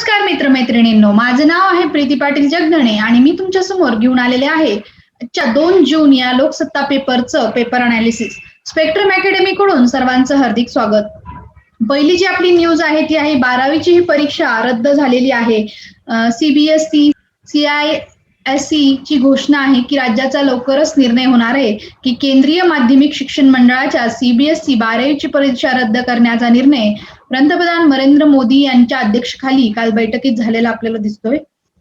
नमस्कार मित्रमैत्रिणींनो. माझं नाव आहे प्रीती पाटील जगधणे आणि मी तुमच्यासमोर घेऊन आलेले आहे दोन जून या लोकसत्ता पेपरचं पेपर अनालिसिस स्पेक्ट्रम अकॅडमी कडून सर्वांचं हार्दिक स्वागत. पहिली जी आपली न्यूज आहे ती आहे बारावीची ही परीक्षा रद्द झालेली आहे. सीबीएसई सी आय एस ची घोषणा आहे की राज्याचा लवकरच निर्णय होणार आहे की केंद्रीय माध्यमिक शिक्षण मंडळाच्या सीबीएसई बारावीची परीक्षा रद्द करण्याचा निर्णय पंतप्रधान नरेंद्र मोदी यांच्या अध्यक्षखाली काल बैठकीत झालेला आपल्याला दिसतोय.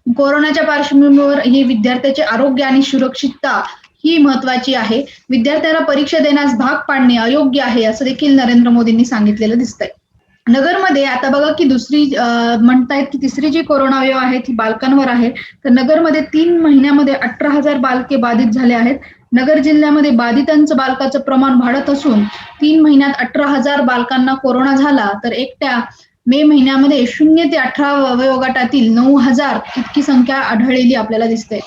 कोरोनाच्या पार्श्वभूमीवर हे विद्यार्थ्याचे आरोग्य आणि सुरक्षितता ही महत्वाची आहे. विद्यार्थ्याला परीक्षा देण्यास भाग पाडणे अयोग्य आहे असं देखील नरेंद्र मोदींनी सांगितलेलं दिसतंय. नगरमध्ये आता बघा की दुसरी म्हणतायत की तिसरी जी कोरोना वेव आहे ती बालकांवर आहे. तर नगरमध्ये तीन महिन्यामध्ये अठरा हजार बालके बाधित झाले आहेत. नगर जिल्ह्यामध्ये बाधितांचं बालकाचं प्रमाण वाढत असून तीन महिन्यात अठरा हजार बालकांना कोरोना झाला. तर एकट्या मे महिन्यामध्ये शून्य ते अठरा वयोगटातील नऊ हजार इतकी संख्या आढळलेली आपल्याला दिसते.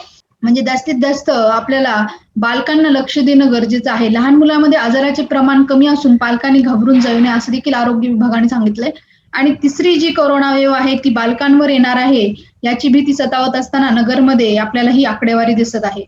म्हणजे जास्तीत जास्त आपल्याला बालकांना लक्ष देणं गरजेचं आहे. लहान मुलांमध्ये आजाराचे प्रमाण कमी असून पालकांनी घाबरून जाऊ नये असं देखील आरोग्य विभागाने सांगितलंय. आणि तिसरी जी कोरोना वेव आहे ती बालकांवर येणार आहे याची भीती सतावत असताना नगरमध्ये आपल्याला ही आकडेवारी दिसत आहे.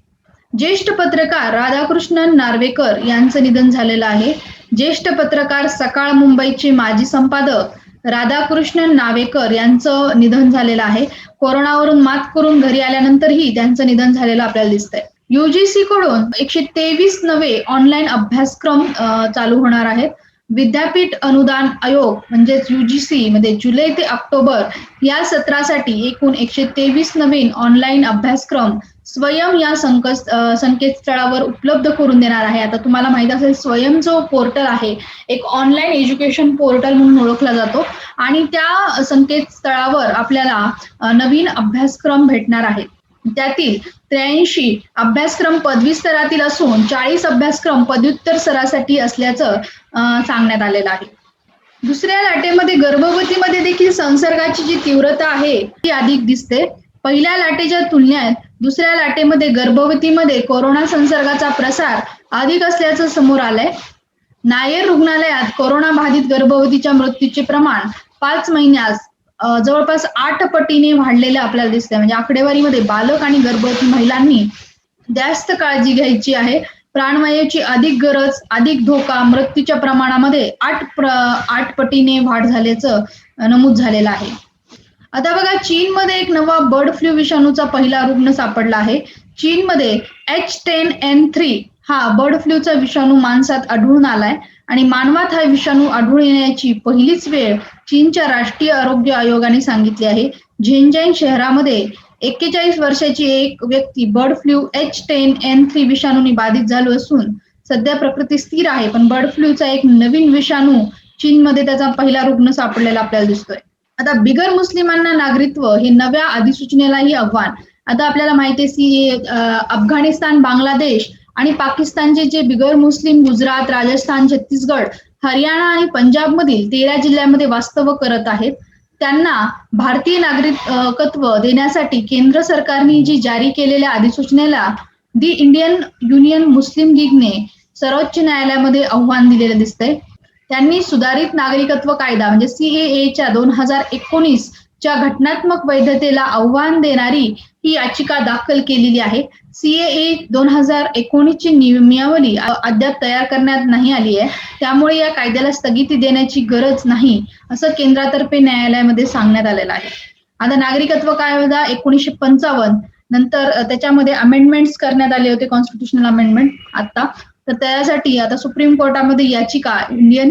ज्येष्ठ पत्रकार राधाकृष्णन नार्वेकर यांचं निधन झालेलं आहे. ज्येष्ठ पत्रकार सकाळ मुंबईचे माजी संपादक राधाकृष्णन नावेकर यांचं निधन झालेलं आहे. कोरोनावरून मात करून घरी आल्यानंतरही त्यांचं निधन झालेलं आपल्याला दिसतंय. युजीसी कडून एकशे तेवीस नवे ऑनलाईन अभ्यासक्रम चालू होणार आहेत. विद्यापीठ अनुदान आयोग म्हणजेच युजीसी मध्ये म्हणजे जुलै ते ऑक्टोबर या सत्रासाठी एकूण एकशे तेवीस नवीन ऑनलाईन अभ्यासक्रम स्वयं या संकेत संकेतस्थळावर उपलब्ध करून देणार आहे. आता तुम्हाला माहीत असेल स्वयं जो पोर्टल आहे एक ऑनलाईन एज्युकेशन पोर्टल म्हणून ओळखला जातो आणि त्या संकेतस्थळावर आपल्याला नवीन अभ्यासक्रम भेटणार आहेत. त्यातील त्र्याऐंशी अभ्यासक्रम पदवी स्तरातील असून चाळीस अभ्यासक्रम पदव्युत्तर स्तरासाठी असल्याचं सांगण्यात आलेलं आहे. दुसऱ्या लाटेमध्ये गर्भवतीमध्ये देखील संसर्गाची जी तीव्रता आहे ती अधिक दिसते. पहिल्या लाटेच्या तुलनेत दुसऱ्या लाटेमध्ये गर्भवतीमध्ये कोरोना संसर्गाचा प्रसार अधिक असल्याचं समोर आलंय. नायर रुग्णालयात कोरोना बाधित गर्भवतीच्या मृत्यूचे प्रमाण पाच महिन्यास जवळपास आठ पटीने वाढलेले आपल्याला दिसतंय. म्हणजे आकडेवारीमध्ये बालक आणि गर्भवती महिलांनी जास्त काळजी घ्यायची आहे. प्राणवायूची अधिक गरज अधिक धोका मृत्यूच्या प्रमाणामध्ये आठ प्र आठ पटीने वाढ झाल्याचं नमूद झालेलं आहे. आता बघा चीनमध्ये एक नवा बर्ड फ्लू विषाणूचा पहिला रुग्ण सापडला आहे. चीनमध्ये एच टेन एन थ्री हा बर्ड फ्लूचा विषाणू माणसात आढळून आलाय आणि मानवात हा विषाणू आढळून येण्याची पहिलीच वेळ चीनच्या राष्ट्रीय आरोग्य आयोगाने सांगितली आहे. झेंजैन शहरामध्ये एक्केचाळीस वर्षाची एक व्यक्ती bird flu H ten N three विषाणूने बाधित झालो असून सध्या प्रकृती स्थिर आहे पण बर्ड फ्लूचा एक नवीन विषाणू चीनमध्ये त्याचा पहिला रुग्ण सापडलेला आपल्याला दिसतोय. आता बिगर मुस्लिमांना नागरिकत्व हे नव्या अधिसूचनेलाही आव्हान. आता आपल्याला माहिती आहे की अफगाणिस्तान बांगलादेश आणि पाकिस्तानचे जे बिगर मुस्लिम गुजरात राजस्थान छत्तीसगड हरियाणा आणि पंजाब मधील तेरा जिल्ह्यामध्ये वास्तव करत आहेत. त्यांना भारतीय नागरिकत्व देण्यासाठी केंद्र सरकारने जी जारी केलेल्या अधिसूचनेला दी इंडियन युनियन मुस्लिम लीगने सर्वोच्च न्यायालयामध्ये आव्हान दिलेलं दिसतंय. त्यांनी सुधारित नागरिकत्व कायदा म्हणजे सीएएच्या दोन हजार एकोणीस च्या घटनात्मक वैधतेला आव्हान देणारी ही याचिका दाखल केलेली आहे. सीएए दोन हजार एकोणीसची नियमावली अद्याप तयार करण्यात नाही आली आहे. त्यामुळे या कायद्याला स्थगिती देण्याची गरज नाही असं केंद्रातर्फे न्यायालयामध्ये सांगण्यात आलेलं आहे. आता नागरिकत्व कायदा एकोणीसशे पंचावन्न नंतर त्याच्यामध्ये अमेंडमेंट्स करण्यात आले होते कॉन्स्टिट्युशनल अमेंडमेंट आता तर त्यासाठी आता सुप्रीम कोर्टामध्ये याचिका इंडियन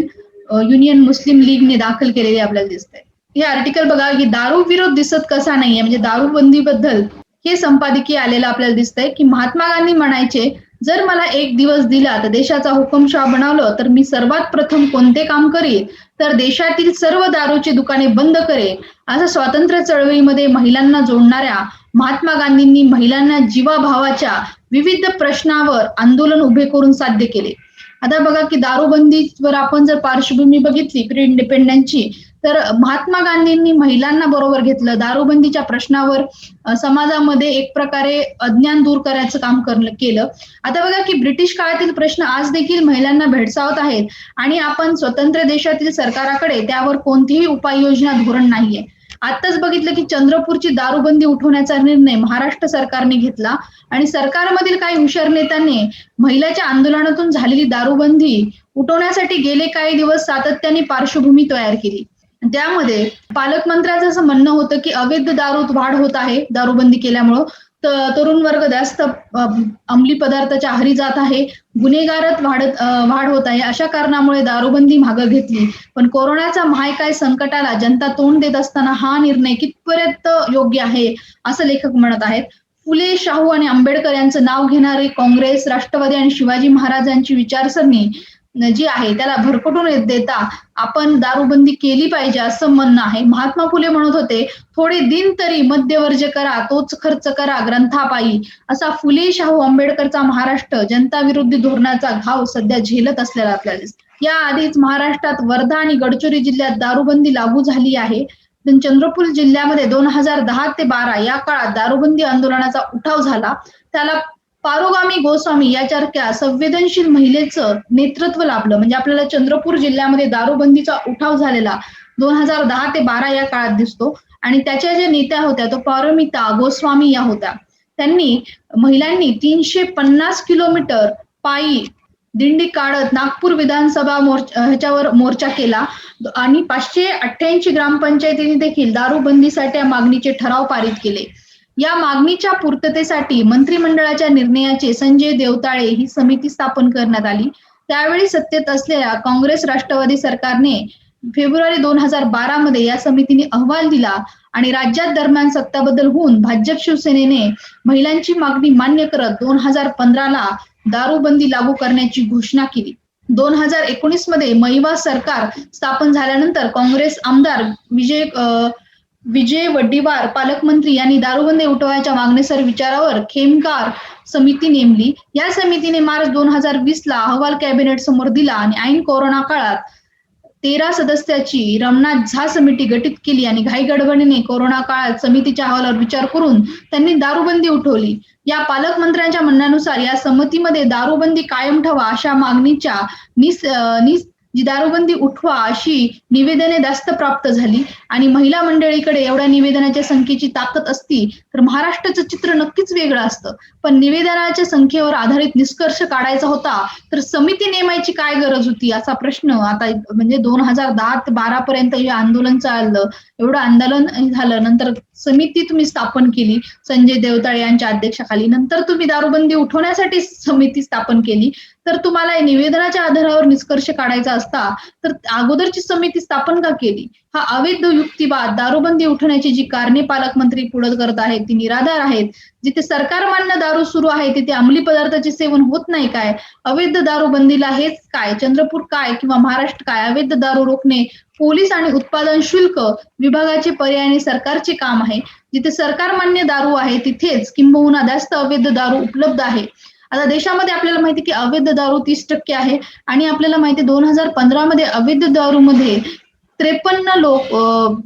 युनियन मुस्लिम लीगने दाखल केलेली आपल्याला दिसते. हे आर्टिकल बघा की दारू विरोध दिसत कसा नाहीये म्हणजे दारू बंदीबद्दल हे संपादकीय आलेलं आपल्याला दिसतंय की महात्मा गांधी म्हणायचे जर मला एक दिवस दिला तर देशाचा हुकुमशाह बनवलं तर मी सर्वात प्रथम कोणते काम करीन? तर देशातील सर्व दारूची दुकाने बंद करेल असं स्वातंत्र्य चळवळीमध्ये महिलांना जोडणाऱ्या महात्मा गांधींनी महिलांना जीवाभावाच्या विविध प्रश्नावर आंदोलन उभे करून साध्य केले. आता बघा की दारूबंदीवर आपण जर पार्श्वभूमी बघितली प्री इंडिपेंडन्सची तर महात्मा गांधींनी महिलांना बरोबर घेतलं. दारूबंदीच्या प्रश्नावर समाजामध्ये एक प्रकारे अज्ञान दूर करायचं काम केलं. आता बघा की ब्रिटिश काळातील प्रश्न आज देखील महिलांना भेडसावत आहेत. आणि आपण स्वतंत्र देशातील सरकाराकडे त्यावर कोणतीही उपाययोजना धोरण नाहीये. आताच बघितलं की चंद्रपूरची दारूबंदी उठवण्याचा निर्णय महाराष्ट्र सरकारने घेतला आणि सरकारमधील काही हुशार नेत्यांनी महिलाच्या आंदोलनातून झालेली दारूबंदी उठवण्यासाठी गेले काही दिवस सातत्याने पार्श्वभूमी तयार केली. त्यामध्ये पालकमंत्र्यांचं असं म्हणणं होतं की अवैध दारूत वाढ होत आहे दारूबंदी केल्यामुळं. तरुण वर्ग जास्त अंमली पदार्थाच्या आहारी जात आहे. गुन्हेगारत वाढत वाढ होत आहे. अशा कारणामुळे दारूबंदी मागं घेतली. पण कोरोनाचा महाकाय संकटाला जनता तोंड देत असताना हा निर्णय कितपर्यंत योग्य आहे असं लेखक म्हणत आहेत. फुले शाहू आणि आंबेडकर यांचं नाव घेणारे काँग्रेस राष्ट्रवादी आणि शिवाजी महाराजांची विचारसरणी जी आहे त्याला भरकटून देता आपण दारूबंदी केली पाहिजे असं म्हणणं आहे. महात्मा फुले म्हणत होते थोडे दिन तरी मध्यवर्ज करा तोच खर्च करा ग्रंथापायी. असा फुले शाहू आंबेडकरचा महाराष्ट्र जनता विरुद्ध धोरणाचा घाव सध्या झेलत असलेला आपल्याला दिसतो. या आधीच महाराष्ट्रात वर्धा आणि गडचिरोली जिल्ह्यात दारूबंदी लागू झाली आहे. पण चंद्रपूर जिल्ह्यामध्ये दोन हजार दहा ते बारा या काळात दारूबंदी आंदोलनाचा उठाव झाला. त्याला पारोगामी गोस्वामी यासारख्या संवेदनशील महिलेचं नेतृत्व लाभलं. म्हणजे आपल्याला चंद्रपूर जिल्ह्यामध्ये दारूबंदीचा उठाव झालेला दोन हजार दहा ते बारा या काळात दिसतो. आणि त्याच्या ज्या नेत्या होत्या तो पारमिता गोस्वामी या होत्या. त्यांनी महिलांनी तीनशे पन्नास किलोमीटर पायी दिंडी काढत नागपूर विधानसभा मोर्चा ह्याच्यावर मोर्चा केला. आणि पाचशे अठ्ठ्याऐंशी ग्रामपंचायतीने देखील दारूबंदीसाठी या मागणीचे ठराव पारित केले. या मागणीच्या पूर्ततेसाठी मंत्रिमंडळाच्या निर्णयाचे संजय देवताळे ही समिती स्थापन करण्यात आली. त्यावेळी सत्तेत असलेल्या काँग्रेस राष्ट्रवादी सरकारने फेब्रुवारी दोन हजार बारा मध्ये या समितीने अहवाल दिला आणि राज्यात दरम्यान सत्ताबद्दल होऊन भाजप शिवसेनेने महिलांची मागणी मान्य करत दोन हजार पंधराला दारूबंदी लागू करण्याची घोषणा केली. दोन हजार एकोणीसमध्ये महिवा सरकार स्थापन झाल्यानंतर काँग्रेस आमदार विजय अं, विजय वड्डीवार पालकमंत्री यांनी दारूबंदी उठवायच्या मागणीसर विचारावर खेमकार समिती नेमली. या समितीने मार्च दोन हजार वीस ला अहवाल कॅबिनेट समोर दिला आणि ऐन कोरोना काळात तेरा सदस्याची रमनाथ झा समिती गठीत केली आणि घाई गडबडीने कोरोना काळात समितीच्या अहवालावर विचार करून त्यांनी दारूबंदी उठवली. या पालकमंत्र्यांच्या म्हणण्यानुसार या समितीमध्ये दारूबंदी कायम ठेवा अशा मागणीच्या निस निस जी दारूबंदी उठवा अशी निवेदने जास्त प्राप्त झाली. आणि महिला मंडळीकडे एवढ्या निवेदनाच्या संख्येची ताकद असती तर महाराष्ट्राचं चित्र नक्कीच वेगळं असतं. पण निवेदनाच्या संख्येवर आधारित निष्कर्ष काढायचा होता तर समिती नेमायची काय गरज होती? असा प्रश्न आता म्हणजे दोन हजार दहा ते बारा पर्यंत हे आंदोलन चाललं. एवढं आंदोलन झालं नंतर समिती तुम्ही स्थापन केली संजय देवताळे यांच्या अध्यक्षाखाली. नंतर तुम्ही दारूबंदी उठवण्यासाठी समिती स्थापन केली. तर तुम्हाला निवेदनाच्या आधारावर निष्कर्ष काढायचा असता तर अगोदरची समिती स्थापन का केली? हा अवैध युक्तिवाद दारूबंदी उठवण्याची जी कारणे पालकमंत्री पुढे करत आहेत ती निराधार आहेत. जिथे सरकार मान्य दारू सुरू आहे तिथे अंमली पदार्थाचे सेवन होत नाही काय? अवैध दारूबंदीला हेच काय? चंद्रपूर काय किंवा महाराष्ट्र काय? अवैध दारू रोखणे पोलीस आणि उत्पादन शुल्क विभागाचे पर्यायाने सरकारचे काम आहे. जिथे सरकार मान्य दारू आहे तिथेच किंबहुना जास्त अवैध दारू उपलब्ध आहे. आता देशामध्ये आपल्याला माहिती की अवैध दारू तीस टक्के आहे आणि आपल्याला माहिती दोन हजार पंधरा मध्ये अवैध दारूमध्ये त्रेपन्न लोक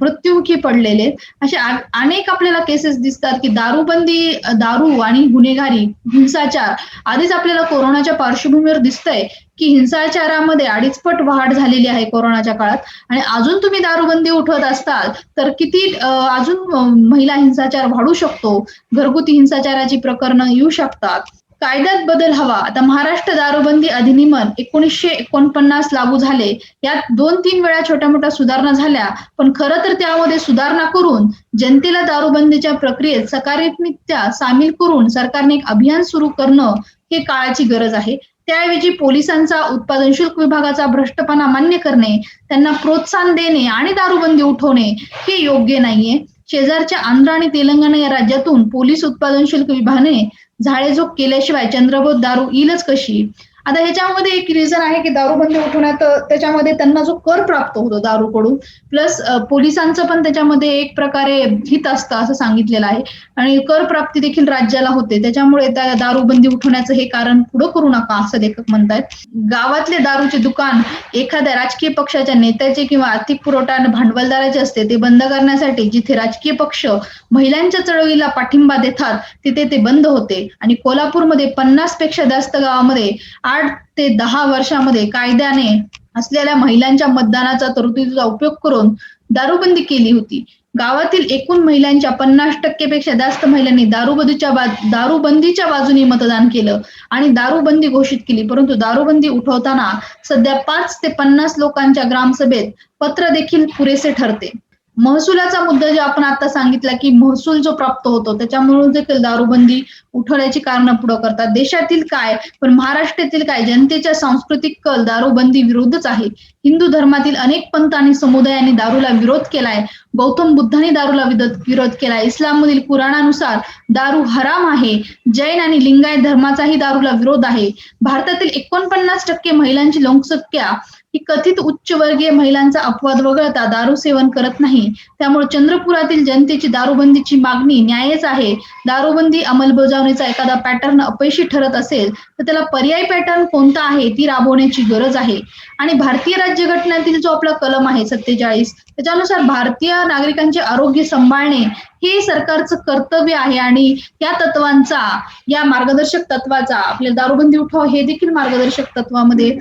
मृत्युमुखी पडलेले. असे अनेक आपल्याला केसेस दिसतात की दारूबंदी दारू आणि गुन्हेगारी हिंसाचार आधीच आपल्याला कोरोनाच्या पार्श्वभूमीवर दिसतंय की हिंसाचारामध्ये अडीचपट वाढ झालेली आहे कोरोनाच्या काळात. आणि अजून तुम्ही दारूबंदी उठवत असताल तर किती अजून महिला हिंसाचार वाढू शकतो? घरगुती हिंसाचाराची प्रकरणं येऊ शकतात. कायद्यात बदल हवा. आता महाराष्ट्र दारूबंदी अधिनियमन एकोणीसशे एकोणपन्नास लागू झाले. यात दोन तीन वेळा छोट्या मोठ्या सुधारणा झाल्या. पण खरं तर त्यामध्ये सुधारणा करून जनतेला दारूबंदीच्या प्रक्रियेत सकारात्मकरित्या सामील करून सरकारने एक अभियान सुरू करणं हे काळाची गरज आहे. त्याऐवजी पोलिसांचा उत्पादन शुल्क विभागाचा भ्रष्टपणा मान्य करणे त्यांना प्रोत्साहन देणे आणि दारूबंदी उठवणे हे योग्य नाहीये. शेजारच्या आंध्र आणि तेलंगणा या राज्यातून पोलीस उत्पादन शुल्क विभागाने झाडेझोप केल्याशिवाय चंद्रबोध दारू येईलच कशी? आता ह्याच्यामध्ये एक रिझन आहे की दारूबंदी उठवण्यात त्याच्यामध्ये त्यांना जो कर प्राप्त होतो दारूकडून प्लस पोलिसांचं पण त्याच्यामध्ये एक प्रकारे हित असतं असं सांगितलेलं आहे. आणि कर प्राप्ती देखील राज्याला होते. त्याच्यामुळे त्या दारूबंदी उठवण्याचं हे कारण पुढं करू नका असं लेखक म्हणतात गावातले दारूचे दुकान एखाद्या राजकीय पक्षाच्या नेत्याचे किंवा आर्थिक पुरवठा आणि भांडवलदाराचे असते ते बंद करण्यासाठी जिथे राजकीय पक्ष महिलांच्या चळवळीला पाठिंबा देतात तिथे ते बंद होते. आणि कोल्हापूरमध्ये पन्नासपेक्षा जास्त गावामध्ये आठ आठ ते दहा वर्षामध्ये कायद्याने असलेल्या महिलांच्या मतदानाचा तरतुदीचा उपयोग करून दारूबंदी केली होती. गावातील एकूण महिलांच्या पन्नास टक्केपेक्षा जास्त महिलांनी दारूबंदीच्या बा दारूबंदीच्या बाजूने मतदान केलं आणि दारूबंदी घोषित केली. परंतु दारूबंदी उठवताना सध्या पाच ते पन्नास लोकांच्या ग्रामसभेत पत्र देखील पुरेसे ठरते. महसुलाचा मुद्दा जो आपण आता सांगितला की महसूल जो प्राप्त होतो त्याच्यामुळे देखील दारूबंदी उठवण्याची कारणं पुढं करतात. देशातील काय पण महाराष्ट्रातील काय जनतेच्या सांस्कृतिक कल दारूबंदी विरुद्धच आहे. हिंदू धर्मातील अनेक पंथ आणि समुदायांनी दारूला विरोध केलाय. गौतम बुद्धांनी दारूला विरोध केलाय. इस्लाममधील पुराणानुसार दारू हराम आहे. जैन आणि लिंगायत धर्माचाही दारूला विरोध आहे. भारतातील एकोणपन्नास टक्के महिलांची लोकसंख्या ही कथित उच्चवर्गीय महिलांचा अपवाद वगळता दारू सेवन करत नाही. त्यामुळे चंद्रपुरातील जनतेची दारूबंदीची मागणी न्यायच आहे. दारूबंदी अंमलबजावणीचा एखादा पॅटर्न अपयशी ठरत असेल तर त्याला पर्याय पॅटर्न कोणता आहे ती राबवण्याची गरज आहे. आणि भारतीय राज्यघटनेतील जो आपला कलम आहे सत्तेचाळीस त्याच्यानुसार भारतीय नागरिकांचे आरोग्य सांभाळणे हे सरकारचं कर्तव्य आहे आणि या तत्वांचा या मार्गदर्शक तत्वाचा आपल्या दारूबंदी उठाव हे देखील मार्गदर्शक तत्वामध्ये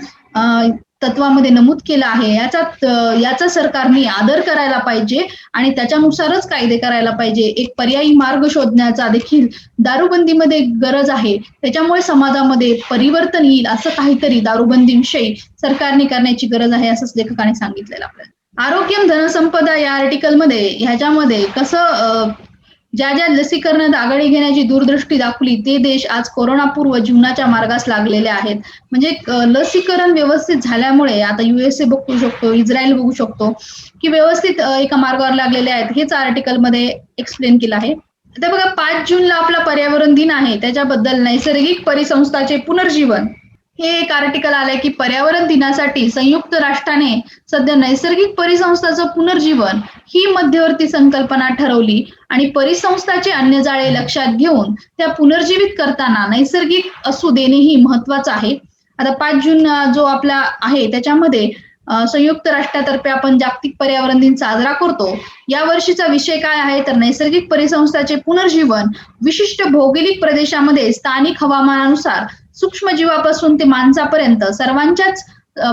तत्वामध्ये नमूद केलं आहे याचा याचा सरकारने आदर करायला पाहिजे आणि त्याच्यानुसारच कायदे करायला पाहिजे. एक पर्यायी मार्ग शोधण्याचा देखील दारूबंदीमध्ये गरज आहे. त्याच्यामुळे समाजामध्ये परिवर्तन येईल असं काहीतरी दारूबंदीविषयी सरकारने करण्याची गरज आहे असंच लेखकाने सांगितलेलं आपल्याला. आरोग्यम धनसंपदा या आर्टिकलमध्ये ह्याच्यामध्ये कसं ज्या ज्या लसीकरणात आघाडी घेण्याची दूरदृष्टी दाखवली ते देश आज कोरोनापूर्व जीवनाच्या मार्गास लागलेले आहेत. म्हणजे लसीकरण व्यवस्थित झाल्यामुळे आता युएसए बघू शकतो इस्रायल बघू शकतो की व्यवस्थित एका मार्गावर लागलेले आहेत. हेच आर्टिकलमध्ये एक्सप्लेन केलं आहे. आता बघा पाच जूनला आपला पर्यावरण दिन आहे. त्याच्याबद्दल नैसर्गिक परिसंस्थाचे पुनर्जीवन. हे एक आर्टिकल आलंय की पर्यावरण दिनासाठी संयुक्त राष्ट्राने सध्या नैसर्गिक परिसंस्थाचं पुनर्जीवन ही मध्यवर्ती संकल्पना ठरवली आणि परिसंस्थाचे अन्य जाळे लक्षात घेऊन त्या पुनर्जीवित करताना नैसर्गिक असू देणे ही महत्वाचं आहे. आता पाच जून जो आपला आहे त्याच्यामध्ये संयुक्त राष्ट्रातर्फे आपण जागतिक पर्यावरण दिन साजरा करतो. या वर्षीचा विषय काय आहे? तर नैसर्गिक परिसंस्थाचे पुनर्जीवन विशिष्ट भौगोलिक प्रदेशामध्ये स्थानिक हवामानानुसार सूक्ष्मजीवापासून ते माणसापर्यंत सर्वांच्याच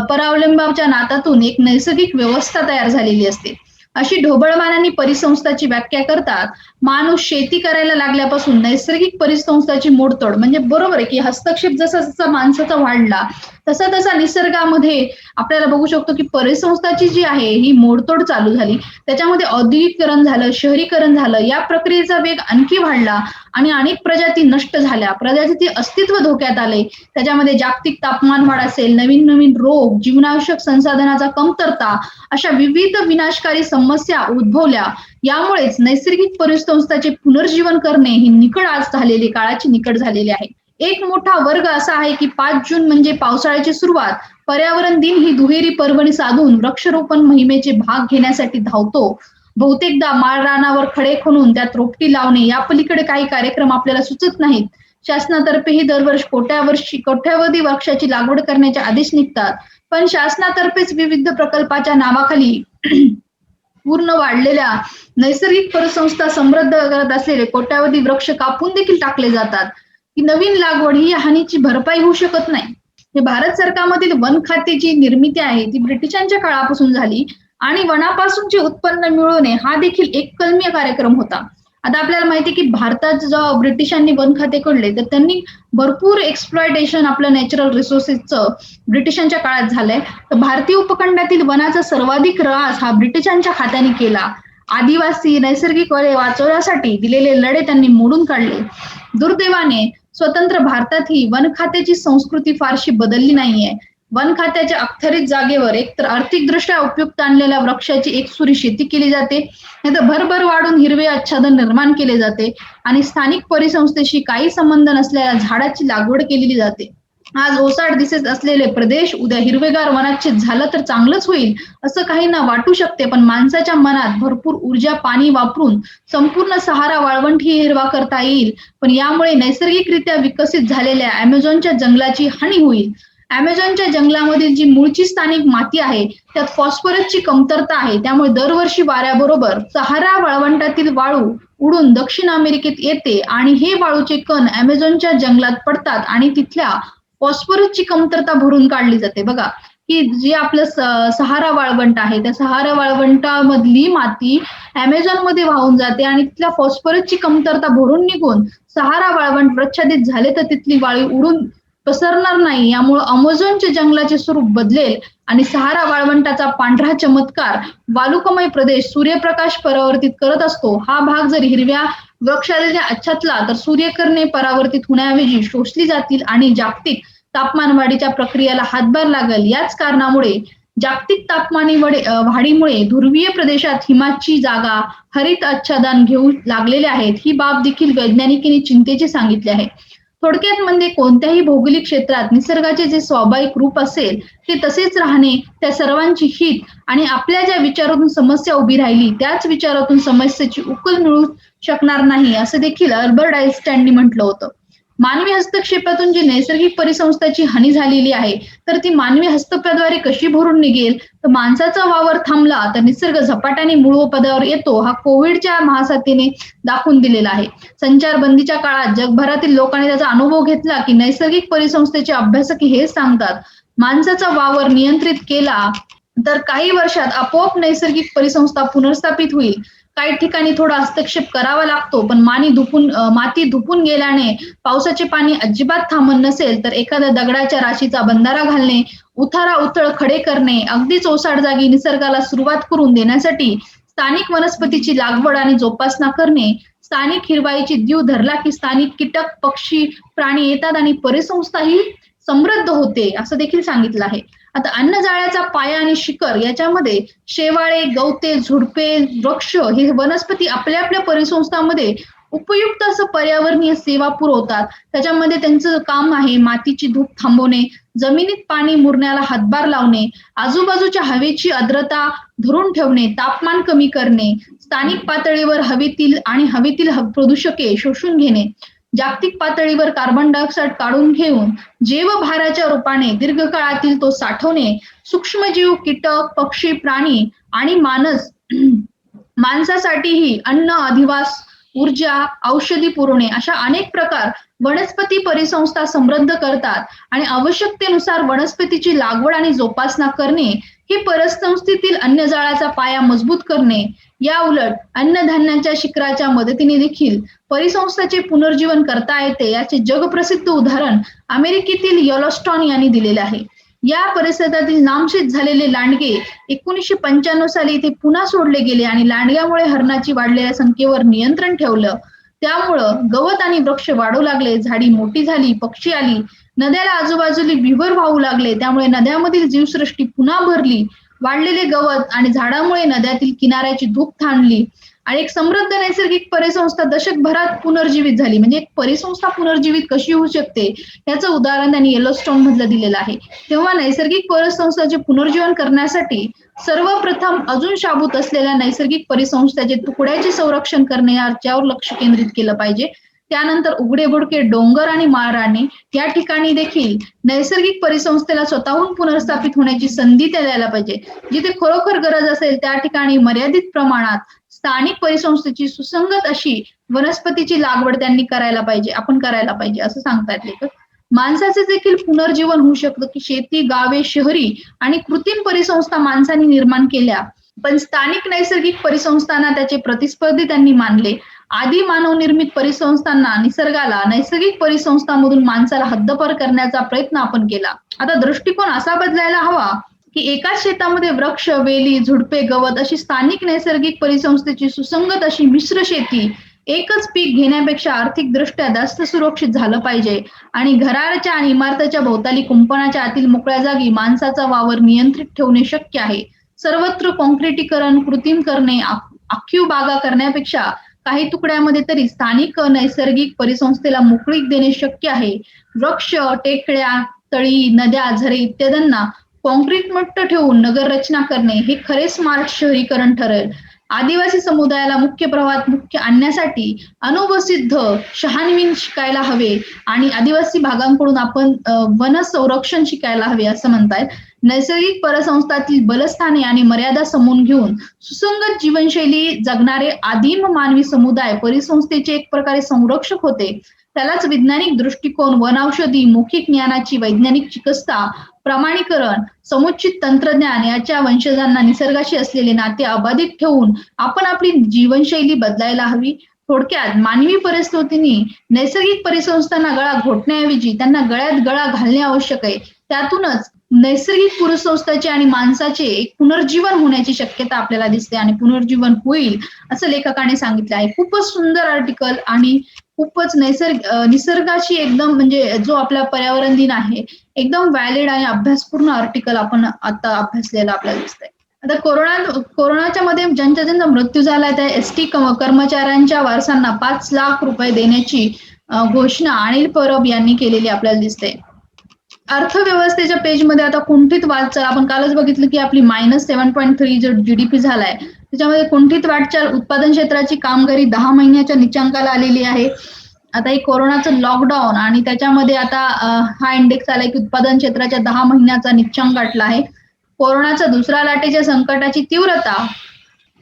परावलंबाच्या नातातून एक नैसर्गिक व्यवस्था तयार झालेली असते. अशी ढोबळमानांनी परिसंस्थाची व्याख्या करतात माणूस शेती करायला लागल्यापासून नैसर्गिक परिसंस्थाची मोडतोड म्हणजे बरोबर आहे की हस्तक्षेप जसा जसा माणसाचा वाढला तसा तसा निसर्गामध्ये आपल्याला बघू शकतो की परिसंस्थाची जी आहे ही मोडतोड चालू झाली. त्याच्यामध्ये औद्योगिकरण झालं शहरीकरण झालं या प्रक्रियेचा वेग आणखी वाढला आणि अनेक प्रजाती नष्ट झाल्या. प्रजातीचे अस्तित्व धोक्यात आले त्याच्यामध्ये जागतिक तापमान वाढ असेल नवीन नवीन रोग जीवनावश्यक संसाधनाचा कमतरता अशा विविध विनाशकारी समस्या उद्भवल्या. यामुळेच नैसर्गिक परिसंस्थाचे पुनर्जीवन करणे ही निकड आज झालेली काळाची निकड झालेली आहे. एक मोठा वर्ग असा आहे की पाच जून म्हणजे पावसाळ्याची सुरुवात. पर्यावरण दिन ही दुहेरी पर्वणी साधून वृक्षरोपण मोहिमेचे भाग घेण्यासाठी धावतो. बहुतेकदा माळरानावर खडे खणून त्यात रोपटी लावणे या पलीकडे काही कार्यक्रम आपल्याला सुचत नाहीत. शासनातर्फेही दरवर्षी कोट्यावर्षी कोट्यावधी वृक्षाची लागवड करण्याचे आदेश निघतात. पण शासनातर्फेच विविध प्रकल्पाच्या नावाखाली पूर्ण वाढलेल्या नैसर्गिक परिसंस्था समृद्ध करत असलेले कोट्यावधी वृक्ष कापून देखील टाकले जातात. की नवीन लागवड ही हानीची भरपाई होऊ शकत नाही. हे भारत सरकारमधील वन खात्याची निर्मिती आहे ती ब्रिटिशांच्या काळापासून झाली आणि वनापासूनचे उत्पन्न मिळवणे हा देखील एक कलमीय कार्यक्रम होता. आता आपल्याला माहिती की भारतात जेव्हा ब्रिटिशांनी वन खाते कडले तर त्यांनी भरपूर एक्सप्लॉयटेशन आपलं नॅचरल रिसोर्सेसचं ब्रिटिशांच्या काळात झालंय. तर भारतीय उपखंडातील वनाचा सर्वाधिक ऱ्हास हा ब्रिटिशांच्या खात्याने केला. आदिवासी नैसर्गिक वले वाचवण्यासाठी दिलेले लढे त्यांनी मोडून काढले. दुर्दैवाने स्वतंत्र भारतातही वन खात्याची संस्कृती फारशी बदलली नाहीये. वन खात्याच्या अखत्यारीत जागेवर एकतर आर्थिकदृष्ट्या उपयुक्त आणलेल्या वृक्षाची एकसुरी शेती केली जाते. नाही तर भरभर वाढून हिरवे आच्छादन निर्माण केले जाते. आणि स्थानिक परिसंस्थेशी काही संबंध नसलेल्या झाडाची लागवड केलेली जाते. आज ओसाड दिसत असलेले प्रदेश उद्या हिरवेगार वनाच्छेद झालं तर चांगलंच होईल असं काहींना वाटू शकते पण माणसाच्या मनात भरपूर ऊर्जा पाणी वापरून संपूर्ण सहारा वाळवंट ही हिरवा करता येईल. पण यामुळे नैसर्गिकरित्या विकसित झालेल्या अमेझॉनच्या जंगलाची हानी होईल. अमेझॉनच्या जंगलामधील जी मूळची स्थानिक माती आहे त्यात फॉस्फरसची कमतरता आहे त्यामुळे दरवर्षी वाऱ्याबरोबर सहारा वाळवंटातील वाळू उडून दक्षिण अमेरिकेत येते आणि हे वाळूचे कण अमेझॉनच्या जंगलात पडतात आणि तिथल्या फॉस्फरसची कमतरता भरून काढली जाते. बघा की जे आपलं सहारा वाळवंट आहे त्या सहारा वाळवंटामधली माती अमेझॉनमध्ये वाहून जाते आणि तिथल्या फॉस्फरसची कमतरता भरून निघून सहारा वाळवंट प्रच्छादित झाले तर तिथली वाळी उडून पसरणार नाही. यामुळे अमेझॉनच्या जंगलाचे स्वरूप बदलेल आणि सहारा वाळवंटाचा पांढरा चमत्कार वालुकामय प्रदेश सूर्यप्रकाश परावर्तित करत असतो. हा भाग जर हिरव्या वृक्षाच्या अच्छातला तर सूर्यकरणे परावर्तित होण्याऐवजी शोषली जातील आणि जागतिक तापमान वाढीच्या प्रक्रियेला हातभार लागेल. याच कारणामुळे जागतिक तापमानी वाढीमुळे ध्रुवीय प्रदेशात हिमाची जागा हरित आच्छादन घेऊ लागलेले आहेत. ही बाब देखील वैज्ञानिकांनी चिंतेची सांगितली आहे. थोडक्यात म्हणजे कोणत्याही भौगोलिक क्षेत्रात निसर्गाचे जे स्वाभाविक रूप असेल ते तसेच राहणे त्या सर्वांची हित आणि आपल्या ज्या विचारातून समस्या उभी राहिली त्याच विचारातून समस्येची उकल मिळू शकणार नाही असं देखील अल्बर्ट आईन्स्टाईननी म्हटलं होतं. मानवी हस्तक्षेपातून जी नैसर्गिक परिसंस्थाची हानी झालेली आहे तर ती मानवी हस्तक्षेपाद्वारे कशी भरून निघेल? तर माणसाचा वावर थांबला तर निसर्ग झपाट्याने मूळ पदावर येतो हा कोविडच्या महासाथीने दाखवून दिलेला आहे. संचारबंदीच्या काळात जगभरातील लोकांनी त्याचा अनुभव घेतला की नैसर्गिक परिसंस्थेचे अभ्यासक हे सांगतात माणसाचा वावर नियंत्रित केला तर काही वर्षात आपोआप नैसर्गिक परिसंस्था पुनर्स्थापित होईल. काही ठिकाणी थोडा हस्तक्षेप करावा लागतो पण मानी धुपून माती धुपून गेल्याने पावसाचे पाणी अजिबात थांबत नसेल तर एखाद्या दगडाच्या राशीचा बंधारा घालणे उथारा उथळ खडे करणे अगदीच ओसाड जागी निसर्गाला सुरुवात करून देण्यासाठी स्थानिक वनस्पतीची लागवड आणि जोपासना करणे स्थानिक हिरवाईची जीव धरला की स्थानिक कीटक पक्षी प्राणी येतात आणि परिसंस्था ही समृद्ध होते असं देखील सांगितलं आहे. आता अन्नजाळ्याचा पाया आणि शिखर याच्यामध्ये शेवाळे गवते झुडपे वृक्ष हे वनस्पती आपल्या आपल्या परिसंस्थांमध्ये उपयुक्त असं पर्यावरणीय सेवा पुरवतात. त्याच्यामध्ये त्यांचं काम आहे मातीची धूप थांबवणे जमिनीत पाणी मुरण्याला हातभार लावणे आजूबाजूच्या हवेची आर्द्रता धरून ठेवणे तापमान कमी करणे स्थानिक पातळीवर हवेतील आणि हवेतील प्रदूषके शोषून घेणे. जागतिक पातळीवर कार्बन डायऑक्साईड काढून घेऊन जैवभाराच्या रूपाने दीर्घकाळातील तो साठवणे सूक्ष्मजीव कीटक पक्षी प्राणी आणि मानस माणसासाठीही अन्न अधिवास ऊर्जा औषधी पुरवणे अशा अनेक प्रकार वनस्पती परिसंस्था समृद्ध करतात आणि आवश्यकतेनुसार वनस्पतीची लागवड आणि जोपासना करणे ही परिसंस्थेतील अन्नजाळाचा पाया मजबूत करणे या उलट अन्नधान्याच्या शिखराच्या मदतीने देखील परिसंस्थेचे पुनर्जीवन करता येते याचे जगप्रसिद्ध उदाहरण अमेरिकेतील यॉलोस्टॉन यांनी दिलेले आहे. या परिसरातील नामशेत झालेले लांडगे एकोणीसशे पंच्याण्णव साली इथे पुन्हा सोडले गेले आणि लांडग्यामुळे हरणाची वाढलेल्या संख्येवर नियंत्रण ठेवलं. त्यामुळं गवत आणि वृक्ष वाढू लागले झाडी मोठी झाली पक्षी आली नद्याला आजूबाजूला विवर वाहू लागले त्यामुळे नद्यामधील जीवसृष्टी पुन्हा भरली वाढलेले गवत आणि झाडामुळे नद्यातील किनाऱ्याची धूप थांबली आणि एक समृद्ध नैसर्गिक परिसंस्था दशकभरात पुनर्जीवित झाली. म्हणजे एक परिसंस्था पुनर्जीवित कशी होऊ शकते? याचं उदाहरण त्यांनी येलोस्टोन मधलं दिलेलं आहे. तेव्हा नैसर्गिक परिसंस्थाचे पुनर्जीवन करण्यासाठी सर्वप्रथम अजून शाबूत असलेल्या नैसर्गिक परिसंस्थेचे तुकड्याचे संरक्षण करणे याच्यावर लक्ष केंद्रित केलं पाहिजे. त्यानंतर उघडे बुडके डोंगर आणि माळराने या ठिकाणी देखील नैसर्गिक परिसंस्थेला स्वतःहून पुनर्स्थापित होण्याची संधी त्या द्यायला पाहिजे. जिथे खरोखर गरज असेल त्या ठिकाणी मर्यादित प्रमाणात स्थानिक परिसंस्थेची सुसंगत अशी वनस्पतीची लागवड त्यांनी करायला पाहिजे आपण करायला पाहिजे असं सांगतायत लेखक. माणसाचे देखील पुनर्जीवन होऊ शकतं की शेती गावे शहरी आणि कृत्रिम परिसंस्था माणसांनी निर्माण केल्या पण स्थानिक नैसर्गिक परिसंस्थांना त्याचे प्रतिस्पर्धी त्यांनी मानले. आदी मानवनिर्मित परिसंस्थांना निसर्गाला नैसर्गिक परिसंस्थांमधून माणसाला हद्दपार करण्याचा प्रयत्न आपण केला. आता दृष्टिकोन असा बदलायला हवा की एकाच शेतामध्ये वृक्ष वेली झुडपे गवत अशी स्थानिक नैसर्गिक परिसंस्थेची सुसंगत अशी मिश्र शेती एकच पीक घेण्यापेक्षा आर्थिक दृष्ट्या जास्त सुरक्षित झालं पाहिजे. आणि घराच्या आणि इमारताच्या भोवताली कुंपणाच्या आतील मोकळ्या जागी माणसाचा वावर नियंत्रित ठेवणे शक्य आहे. सर्वत्र कॉन्क्रिटीकरण कृत्रिम करणे आखीव बागा करण्यापेक्षा काही तुकड्यामध्ये तरी स्थानिक नैसर्गिक परिसंस्थेला मोकळीक देणे शक्य आहे. वृक्ष टेकड्या तळी नद्या झरे इत्यादींना कॉन्क्रीट मट्ट ठेवून नगर रचना करणे हे खरे स्मार्ट शहरीकरण ठरेल. आदिवासी समुदायाला मुख्य प्रवाहात मुख्य आणण्यासाठी अनुपसिद्ध शहानवीन शिकायला हवे आणि आदिवासी भागांकडून आपण वन संरक्षण शिकायला हवे असं म्हणतायत. नैसर्गिक परिसंस्थातील बलस्थाने आणि मर्यादा समजून घेऊन सुसंगत जीवनशैली जगणारे आदिम मानवी समुदाय परिसंस्थेचे एक प्रकारे संरक्षक होते. त्यालाच वैज्ञानिक दृष्टिकोन वनौषधी मौखिक ज्ञानाची वैज्ञानिक चिकित्सा प्रमाणीकरण समुचित तंत्रज्ञान याच्या वंशजांना निसर्गाशी असलेले नाते अबाधित ठेवून आपण आपली जीवनशैली बदलायला हवी. थोडक्यात मानवी परिस्थितीने नैसर्गिक परिसंस्थांना गळा घोटण्याऐवजी त्यांना गळ्यात गळा घालणे आवश्यक आहे. त्यातूनच नैसर्गिक पुरुषसंस्थाचे आणि माणसाचे पुनर्जीवन होण्याची शक्यता आपल्याला दिसते आणि पुनर्जीवन होईल असं लेखकाने सांगितलं आहे. खूपच सुंदर आर्टिकल आणि खूपच नैसर्ग निसर्गाशी एकदम म्हणजे जो आपला पर्यावरण दिन आहे एकदम व्हॅलिड आणि अभ्यासपूर्ण आर्टिकल आपण आता अभ्यासलेला आपल्याला दिसतंय. आता कोरोना कोरोनाच्या मध्ये ज्यांचा ज्यांचा मृत्यू झाला त्या एस टी कर्मचाऱ्यांच्या वारसांना पाच लाख रुपये देण्याची घोषणा अनिल परब यांनी केलेली आपल्याला दिसते अर्थव्यवस्थेच्या पेजमध्ये आता कुंठित वाटचाल आपण कालच बघितलं की आपली मायनस सेव्हन पॉईंट थ्री जो जीडीपी झालाय त्याच्यामध्ये कुंठित वाटचाल उत्पादन क्षेत्राची कामगिरी दहा महिन्याच्या निचांकाला आलेली आहे. आता हे कोरोनाचं लॉकडाऊन आणि त्याच्यामध्ये आता हा इंडेक्स आलाय की उत्पादन क्षेत्राच्या दहा महिन्याचा निच्चांक गाठला आहे. कोरोनाचा दुसऱ्या लाटेच्या संकटाची तीव्रता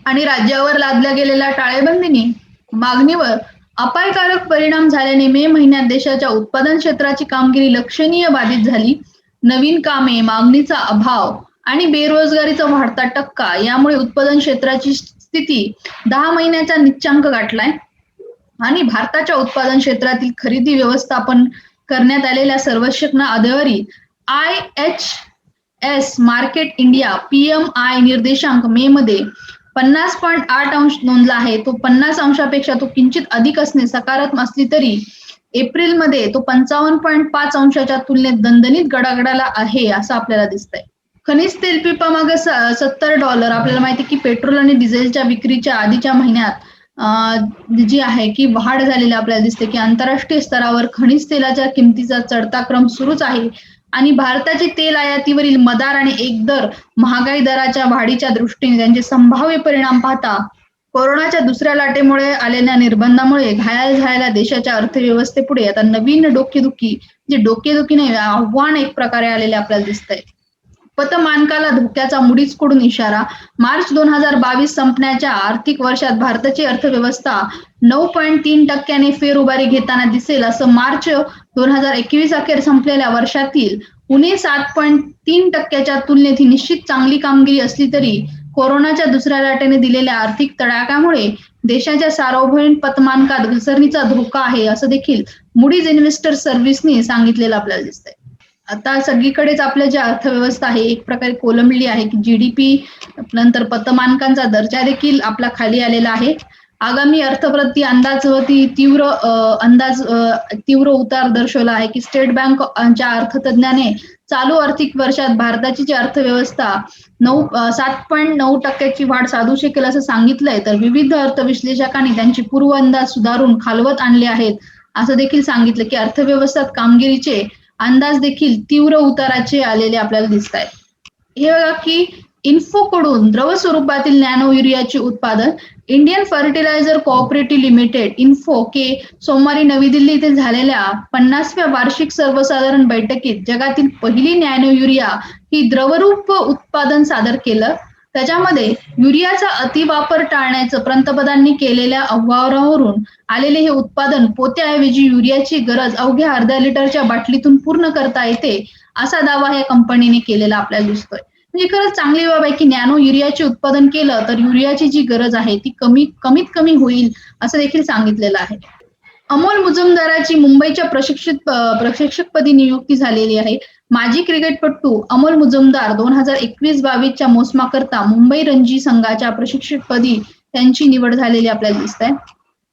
आणि राज्यावर लादल्या गेलेल्या टाळेबंदीने मागणीवर अपायकारक परिणाम झाल्याने मे महिन्यात देशाच्या उत्पादन क्षेत्राची कामगिरी लक्षणीय बाधित झाली. नवीन कामे मागणीचा अभाव आणि बेरोजगारीचा वाढता टक्का यामुळे उत्पादन क्षेत्राची स्थिती दहा महिन्याचा निच्चांक गाठलाय. आणि भारताच्या उत्पादन क्षेत्रातील खरेदी व्यवस्थापन करण्यात आलेल्या सर्वेक्षणा आधारी I H S market India PMI निर्देशांक मे मध्ये पन्नास पॉईंट आठ अंश नोंदला आहे. तो पन्नास अंशापेक्षा तो किंचित अधिक असणे सकारात्मक असली तरी एप्रिलमध्ये तो पंचावन्न पॉईंट पाच अंशाच्या तुलनेत दणदणीत गडागडाला आहे असं आपल्याला दिसतंय. खनिज तेल पिपा सत्तर डॉलर. आपल्याला माहिती की पेट्रोल आणि डिझेलच्या विक्रीच्या आधीच्या महिन्यात जी आहे की वाढ झालेली आपल्याला दिसते की आंतरराष्ट्रीय स्तरावर खनिज तेलाच्या किमतीचा चढता क्रम सुरूच आहे. आणि भारताचे तेल आयातीवरील मदार आणि एकदर महागाई दराच्या वाढीच्या दृष्टीने त्यांचे संभाव्य परिणाम पाहता कोरोनाच्या दुसऱ्या लाटेमुळे आलेल्या निर्बंधामुळे घायल झालेल्या देशाच्या अर्थव्यवस्थेपुढे आता नवीन डोकेदुखी जे डोकेदुखी नाही आव्हान एक प्रकारे आलेले आपल्याला दिसतंय. पतमानकाला धोक्याचा मुडीच इशारा. मार्च दोन हजार बावीस संपण्याच्या आर्थिक वर्षात भारताची अर्थव्यवस्था नऊ पॉईंट तीन टक्क्याने फेर उभारी घेताना दिसेल असं मार्च दोन हजार एकवीस अखेर संपलेल्या वर्षातील उणे सात पॉईंट तीन टक्क्याच्या तुलनेत ही निश्चित चांगली कामगिरी असली तरी कोरोनाच्या दुसऱ्या लाटेने दिलेल्या आर्थिक तडाख्यामुळे देशाच्या सार्वभौम पतमानकात घसरणीचा धोका आहे असं देखील मुडीज इन्व्हेस्टर सर्व्हिसने सांगितलेलं आपल्याला दिसतंय. आता सगळीकडेच आपल्या जी अर्थव्यवस्था आहे एक प्रकारे कोलंबली आहे की जीडीपी नंतर पतमानकांचा दर्जा देखील आपला खाली आलेला आहे. आगामी अर्थप्रती अंदाजवती तीव्र अंदाज तीव्र उतार दर्शवला आहे की स्टेट बँकच्या अर्थतज्ञाने चालू आर्थिक वर्षात भारताची जी अर्थव्यवस्था नऊ सात पॉईंट नऊ टक्क्याची वाढ साधू शकेल असं सांगितलंय तर विविध अर्थविश्लेषकांनी त्यांची पूर्व अंदाज सुधारून खालवत आणले आहेत. असं देखील सांगितलं की अर्थव्यवस्थेत कामगिरीचे अंदाज देखील तीव्र उताराचे आलेले आपल्याला दिसत आहेत हे बघा की इन्फोकडून द्रव स्वरूपातील नॅनो युरियाचे उत्पादन इंडियन फर्टिलायझर कोऑपरेटिव्ह लिमिटेड इन्फो के सोमवारी नवी दिल्ली येथे झालेल्या पन्नासव्या वार्षिक सर्वसाधारण बैठकीत जगातील पहिली नॅनो युरिया ही द्रवरूप उत्पादन सादर केलं. त्याच्यामध्ये युरियाचा अतिवापर टाळण्याचं पंतप्रधानांनी केलेल्या आव्हानावरून आलेले हे उत्पादन पोत्याऐवजी युरियाची गरज अवघ्या अर्ध्या लिटरच्या बाटलीतून पूर्ण करता येते असा दावा या कंपनीने केलेला आपल्याला दिसतोय. म्हणजे खरंच चांगली बाब आहे की नॅनो युरियाचे उत्पादन केलं तर युरियाची जी गरज आहे ती कमी कमीत कमी होईल असं देखील सांगितलेलं आहे. अमोल मुजुमदाराची मुंबईच्या प्रशिक्षित प्रशिक्षकपदी नियुक्ती झालेली आहे. माजी क्रिकेटपटू अमोल मुजुमदार दोन हजार एकवीस बावीसच्या मोसमाकरता मुंबई रणजी संघाच्या प्रशिक्षकपदी त्यांची निवड झालेली आपल्याला दिसत आहे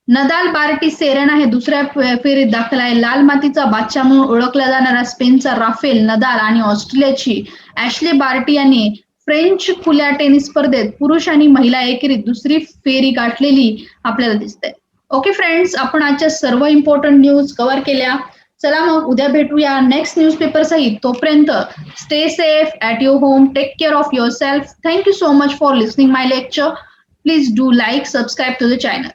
नदाल बार्टी सेरेना हे दुसऱ्या फेरीत दाखल आहे. लाल मातीचा बादशाह म्हणून ओळखला जाणारा स्पेनचा राफेल नदाल आणि ऑस्ट्रेलियाची ऍशले बार्टी यांनी फ्रेंच खुल्या टेनिस स्पर्धेत पुरुष आणि महिला एकेरीत दुसरी फेरी गाठलेली आपल्याला दिसते ओके फ्रेंड्स आपण आजच्या सर्व इम्पॉर्टंट न्यूज कव्हर केल्या. चला मग उद्या भेटूया नेक्स्ट न्यूजपेपर सहित. तोपर्यंत stay safe at your home take care of your self thank you so much for listening my lecture please do like subscribe to the channel